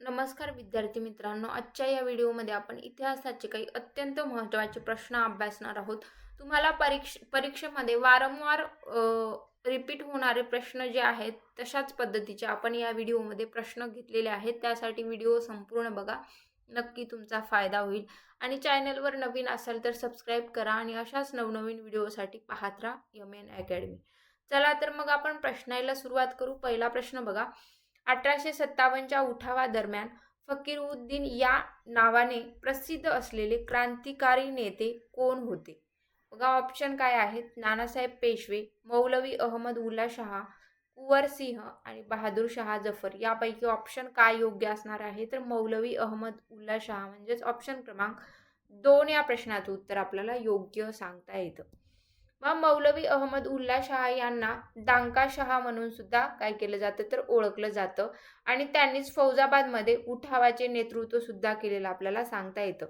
नमस्कार विद्यार्थी मित्रांनो आजच्या या व्हिडिओमध्ये आपण इतिहासाचे काही अत्यंत महत्त्वाचे प्रश्न अभ्यासणार आहोत. तुम्हाला परीक्ष परीक्षेमध्ये वारंवार रिपीट होणारे प्रश्न जे आहेत तशाच पद्धतीचे आपण या व्हिडिओमध्ये प्रश्न घेतलेले आहेत. त्यासाठी व्हिडिओ संपूर्ण बघा नक्की तुमचा फायदा होईल. आणि चॅनलवर नवीन असाल तर सबस्क्राईब करा आणि अशाच नवनवीन व्हिडिओसाठी पाहत राहा यम एन अकॅडमी चला तर मग आपण प्रश्नाला सुरुवात करू. पहिला प्रश्न बघा अठराशे सत्तावन्नच्या उठावादरम्यान फकीरुद्दीन या नावाने प्रसिद्ध असलेले क्रांतिकारी नेते कोण होते? बघा ऑप्शन काय आहेत? नानासाहेब पेशवे मौलवी अहमद उल्ला शहा कुवर सिंह आणि बहादूर शहा जफर. यापैकी ऑप्शन काय योग्य असणार आहे? तर मौलवी अहमद उल्ला शहा म्हणजेच ऑप्शन क्रमांक दोन या प्रश्नाचं उत्तर आपल्याला योग्य सांगता येतं. मग मौलवी अहमद उल्ला शहा यांना दांका शहा म्हणून सुद्धा काय केलं जातं तर ओळखलं जातं. आणि त्यांनीच फौजाबादमध्ये उठावाचे नेतृत्व सुद्धा केलेलं आपल्याला सांगता येतं.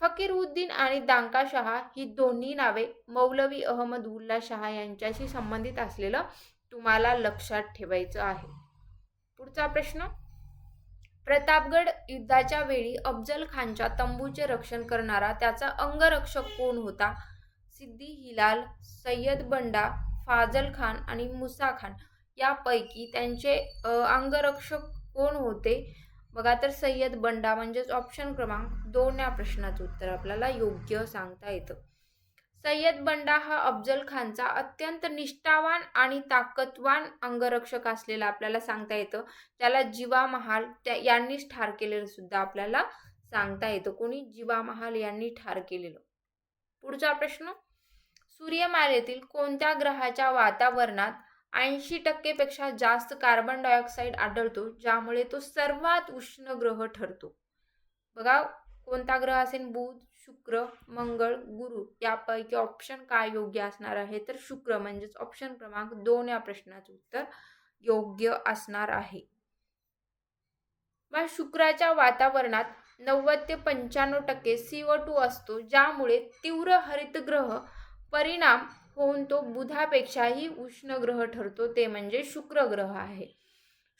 फकीर उद्दीन आणि दांका शहा ही दोन्ही नावे मौलवी अहमद उल्ला शहा यांच्याशी संबंधित असलेलं तुम्हाला लक्षात ठेवायचं आहे. पुढचा प्रश्न. प्रतापगड युद्धाच्या वेळी अफजल खानच्या तंबूचे रक्षण करणारा त्याचा अंगरक्षक कोण होता? सिद्दी हिलाल सय्यद बंडा फाजल खान आणि मुसा खान यापैकी त्यांचे अंगरक्षक कोण होते? बघा तर सय्यद बंडा म्हणजेच ऑप्शन क्रमांक दोन या प्रश्नाचं उत्तर आपल्याला योग्य सांगता येतं. सय्यद बंडा हा अफजल खानचा अत्यंत निष्ठावान आणि ताकदवान अंगरक्षक असलेला आपल्याला सांगता येतं. त्याला जीवा महाल त्या यांनीच ठार केलेलं सुद्धा आपल्याला सांगता येतं. कोणी? जीवा महाल यांनी ठार केलेलं. पुढचा प्रश्न? सूर्यमालेतील कोणत्या ग्रहाच्या वातावरणात ऐंशी टक्केपेक्षा जास्त कार्बन डायऑक्साईड आढळतो ज्यामुळे तो सर्वात उष्ण ग्रह ठरतो? बघा कोणता ग्रह असेल? बुध शुक्र मंगळ गुरु. यापैकी ऑप्शन काय योग्य असणार आहे? तर शुक्र म्हणजेच ऑप्शन क्रमांक दोन या प्रश्नाचं उत्तर योग्य असणार आहे. मग शुक्राच्या वातावरणात नव्वद ते पंच्याण्णव टक्के सीओ टू असतो ज्यामुळे तीव्र हरितग्रह परिणाम होऊन तो बुधापेक्षाही उष्ण ग्रह ठरतो ते म्हणजे शुक्र ग्रह आहे.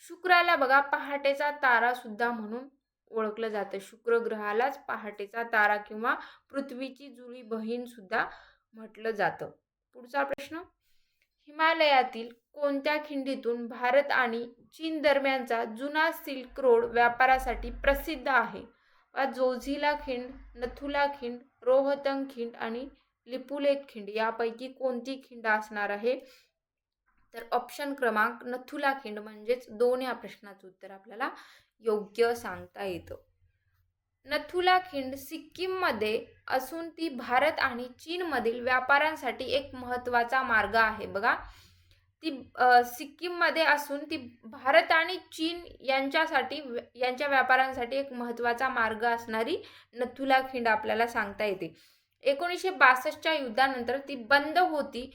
शुक्राला बघा पहाटेचा तारा सुद्धा म्हणून ओळखलं जातं. शुक्र ग्रहालाच पहाटेचा तारा किंवा पृथ्वीची जुळी बहीण सुद्धा म्हटलं जातं. पुढचा प्रश्न. हिमालयातील कोणत्या खिंडीतून भारत आणि चीन दरम्यानचा जुना सिल्क रोड व्यापारासाठी प्रसिद्ध आहे? वा जोझिला खिंड नथुला खिंड रोहतंग खिंड आणि लिपुलेख खिंड यापैकी कोणती खिंड असणार आहे? तर ऑप्शन क्रमांक नथुला खिंड म्हणजेच दोन या प्रश्नाचं उत्तर आपल्याला योग्य सांगता येतं. नथुला खिंड सिक्कीममध्ये असून ती भारत आणि चीनमधील व्यापाऱ्यांसाठी एक महत्त्वाचा मार्ग आहे. बघा ती सिक्कीममध्ये असून ती भारत आणि चीन यांच्यासाठी यांच्या व्यापाऱ्यांसाठी एक महत्त्वाचा मार्ग असणारी नथुला खिंड आपल्याला सांगता येते. एकोणीसशे बासष्टच्या युद्धानंतर ती बंद होती.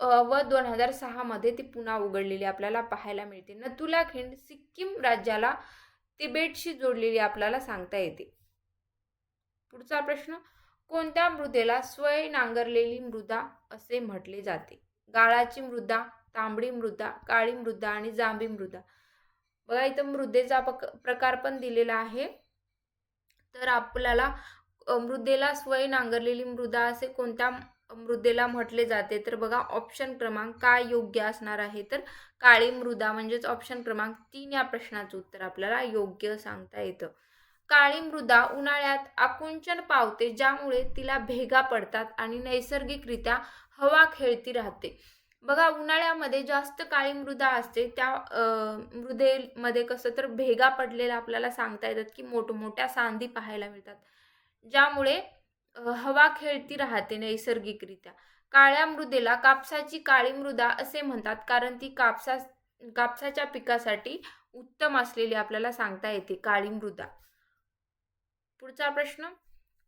व दोन हजार सहामध्ये ती पुन्हा उघडलेली आपल्याला पाहायला मिळते. नथुला खिंड सिक्कीम राज्याला तिबेटशी जोडलेली आपल्याला सांगता येते. पुढचा प्रश्न कोणत्या मृदेला स्वय नांगरलेली मृदा असे म्हटले जाते? गाळाची मृदा तांबडी मृदा काळी मृदा आणि जांभी मृदा. बघा इथं मृदेचा प्रकार पण दिलेला आहे. तर आपल्याला मृदेला स्वय नांगरलेली मृदा असे कोणत्या मृदेला म्हटले जाते? तर बघा ऑप्शन क्रमांक काय योग्य असणार आहे? तर काळी मृदा म्हणजेच ऑप्शन क्रमांक तीन या प्रश्नाचं उत्तर आपल्याला योग्य सांगता येतं. काळी मृदा उन्हाळ्यात आकुंचन पावते ज्यामुळे तिला भेगा पडतात आणि नैसर्गिकरित्या हवा खेळती राहते. बघा उन्हाळ्यामध्ये जास्त काळी मृदा असते त्या मृदेमध्ये कसं तर भेगा पडलेल्या आपल्याला सांगता येतात की मोठमोठ्या सांधी पाहायला मिळतात. ज्यामुळे हवा खेळती राहते नैसर्गिकरित्या. काळ्या मृदेला कापसाची काळी मृदा असे म्हणतात कारण ती कापसा कापसाच्या पिकासाठी उत्तम असलेली आपल्याला सांगता येते काळी मृदा. पुढचा प्रश्न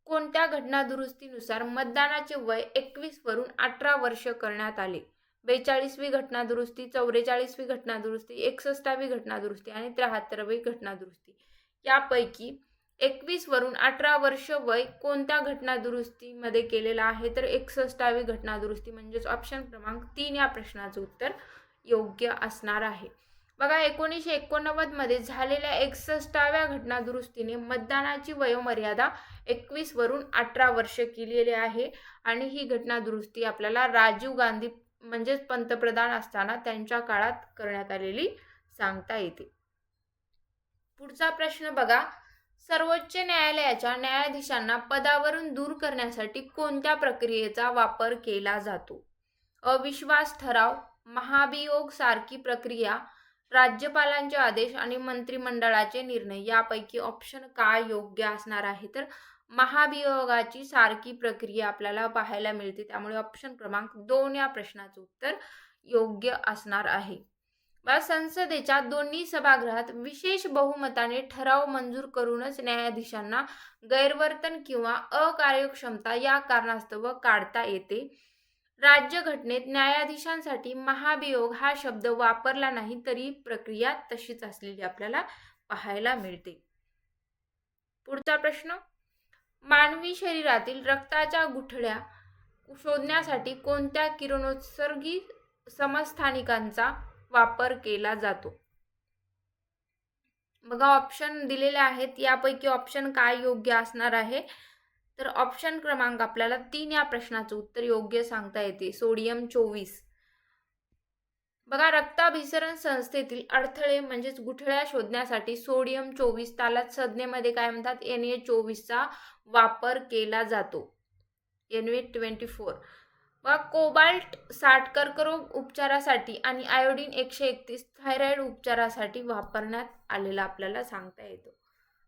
कोणत्या घटनादुरुस्तीनुसार मतदानाचे वय एकवीस वरून अठरा वर्ष करण्यात आले? बेचाळीसवी घटनादुरुस्ती चौवेचाळीसवी घटनादुरुस्ती एकसष्टावी घटनादुरुस्ती आणि त्र्याहत्तरावी घटनादुरुस्ती यापैकी एकवीस वरून अठरा वर्ष वय कोणत्या घटनादुरुस्तीमध्ये केलेला आहे? तर एकसष्टावी घटनादुरुस्ती म्हणजेच ऑप्शन क्रमांक तीन या प्रश्नाचं उत्तर योग्य असणार आहे. बघा एकोणीसशे एकोणनव्वदमध्ये झालेल्या एकसष्टाव्या घटना दुरुस्तीने मतदानाची वयोमर्यादा एकवीसवरून अठरा वर्ष केलेली आहे आणि ही घटना दुरुस्ती आपल्याला राजीव गांधी म्हणजेच पंतप्रधान असताना त्यांच्या काळात करण्यात आलेली सांगता येते. पुढचा प्रश्न बघा सर्वोच्च न्यायालयाच्या न्यायाधीशांना पदावरून दूर करण्यासाठी कोणत्या प्रक्रियेचा वापर केला जातो? अविश्वास ठराव महाभियोग सारखी प्रक्रिया राज्यपालांचे आदेश आणि मंत्रिमंडळाचे निर्णय यापैकी ऑप्शन काय योग्य असणार आहे? तर महाभियोगाची सारखी प्रक्रिया आपल्याला पाहायला मिळते. त्यामुळे ऑप्शन क्रमांक दोन या प्रश्नाचं उत्तर योग्य असणार आहे. वा संसदेच्या दोन्ही सभागृहात विशेष बहुमताने ठराव मंजूर करूनच न्यायाधीशांना गैरवर्तन किंवा अकार्यक्षमता या कारणास्तव काढता येते. राज्यघटनेत न्यायाधीशांसाठी महाभियोग हा शब्द वापरला नाही तरी प्रक्रिया तशीच असलेली आपल्याला पाहायला मिळते. पुढचा प्रश्न. मानवी शरीरातील रक्ताच्या गुठळ्या शोधण्यासाठी कोणत्या किरणोत्सर्गी समस्थानिकांचा वापर केला जातो. बघा ऑप्शन दिलेले आहेत. यापैकी ऑप्शन काय योग्य असणार आहे? तर ऑप्शन क्रमांक आपल्याला तीन या प्रश्नाचं उत्तर योग्य सांगता येते. सोडियम चोवीस. बघा रक्ताभिसरण संस्थेतील अडथळे म्हणजेच गुठळ्या शोधण्यासाठी सोडियम चोवीस तालात संज्ञेमध्ये काय म्हणतात? एन ए चोवीसचा वापर केला जातो. एन ए ट्वेंटी फोर वा कोबाल्ट साठ कर्करोग उपचारासाठी आणि आयोडीन एकशे एकतीस थायरॉइड उपचारासाठी वापरण्यात आलेला आपल्याला सांगता येतो.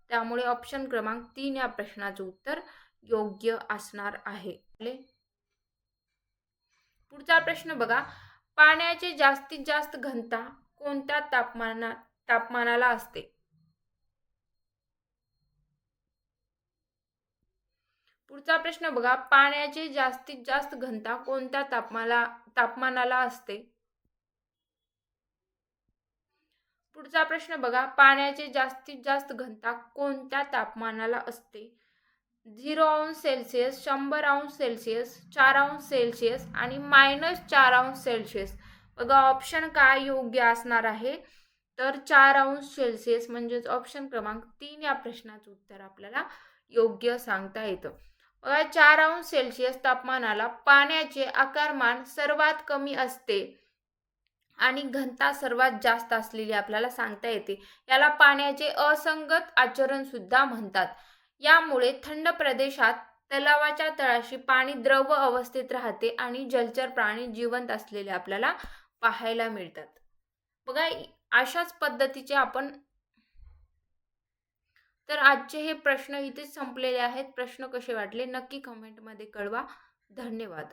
त्यामुळे ऑप्शन क्रमांक तीन या प्रश्नाचं उत्तर योग्य असणार आहे. पुढचा प्रश्न बघा. पाण्याचे जास्तीत जास्त घनता कोणत्या तापमाना तापमानाला असते? पुढचा प्रश्न बघा पाण्याचे जास्तीत जास्त घनता कोणत्या तापमाला तापमानाला असते? पुढचा प्रश्न बघा पाण्याचे जास्तीत जास्त घनता कोणत्या तापमानाला असते? झिरो अंश सेल्सिअस शंभर अंश सेल्सिअस चार अंश सेल्सिअस आणि मायनस चार अंश सेल्सिअस. बघा ऑप्शन काय योग्य असणार आहे? तर चार अंश सेल्सिअस म्हणजेच ऑप्शन क्रमांक तीन या प्रश्नाचं उत्तर आपल्याला योग्य सांगता येतं. चार अंश सेल्सिअस तापमानाला पाण्याचे आकारमान सर्वात कमी असते. आणि घनता सर्वात जास्त असलेली आपल्याला सांगता येते. याला पाण्याचे असंगत आचरण सुद्धा म्हणतात. यामुळे थंड प्रदेशात तलावाच्या तळाशी पाणी द्रव अवस्थेत राहते आणि जलचर प्राणी जिवंत असलेले आपल्याला पाहायला मिळतात. बघा अशाच पद्धतीचे आपण तर आजचे हे प्रश्न इथेच संपलेले आहेत. प्रश्न कसे वाटले? नक्की कमेंटमध्ये कळवा. धन्यवाद.